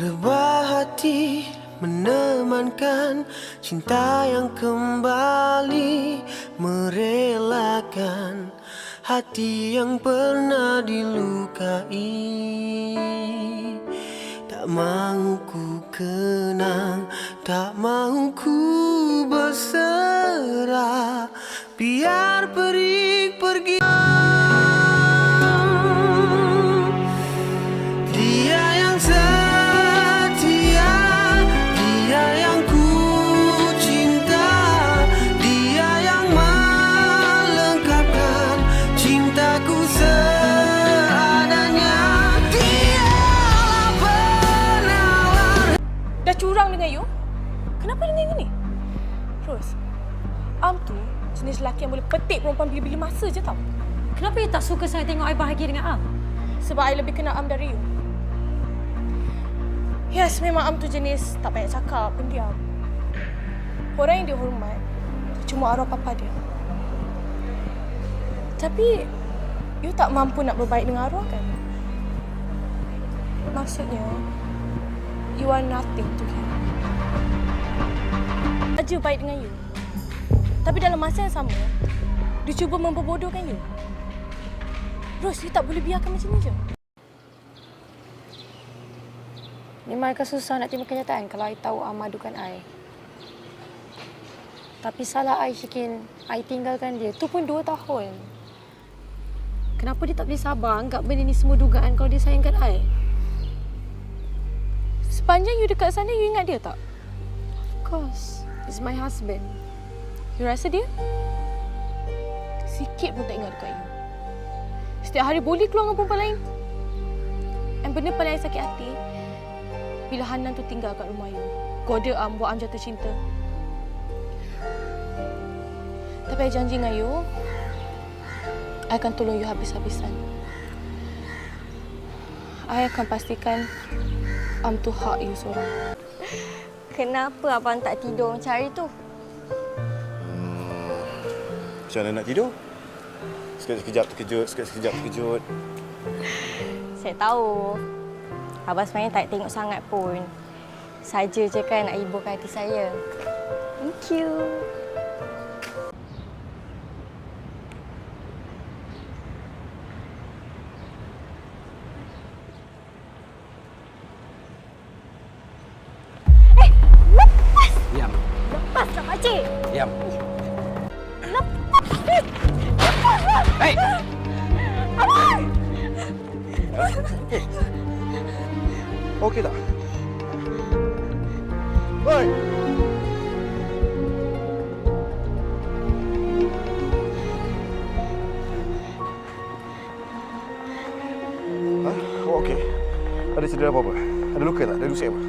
Rebah hati menemankan cinta yang kembali merelakan hati yang pernah dilukai. Tak mahu ku kenang, tak mahu ku berserah, Am tu jenis lelaki yang boleh petik perempuan bila-bila masa je tau. Kenapa you tak suka saya tengok I bahagia dengan Am? Sebab I lebih kenal Am dari you. Yes, memang Am tu jenis tak banyak cakap, pendiam. Orang yang dia hormat cuma arwah papa dia. Tapi, you tak mampu nak berbaik dengan arwah kan? Maksudnya, you are nothing to him. Aja baik dengan you. Tapi dalam masa yang sama, dia cuba memperbodohkan you. Rose, you tak boleh biarkan macam ni je. Memang akan susah nak terima kenyataan kalau I tahu Am madukan I. Tapi salah I, Syikin. I tinggalkan dia. Tu pun dua tahun. Kenapa dia tak boleh sabar anggap benda ni semua dugaan kalau dia sayangkan I? Sepanjang you dekat sana, you ingat dia tak? Of course. He's my husband. You rasa dia? Sikit pun tak ingat dekat you. Setiap hari boleh keluar dengan perempuan lain. And benda paling I sakit hati, bila Hanan tu tinggal kat rumah you. Goda Am, buat Am jatuh cinta. Tapi I janji dengan you, I akan tolong you habis-habisan. I akan pastikan Am tu hak you seorang. Kenapa abang tak tidur macam hari tu? Macam mana nak tidur? Sekejap-sekejap terkejut, sekejap-sekejap terkejut. Saya tahu. Abang sebenarnya tak tengok sangat pun. Saja je kan nak hiburkan hati saya. Thank you. Diam. Lepas tak makcik. Diam. Oh. Ada cedera apa-apa? Ada luka tak? Ada luka apa?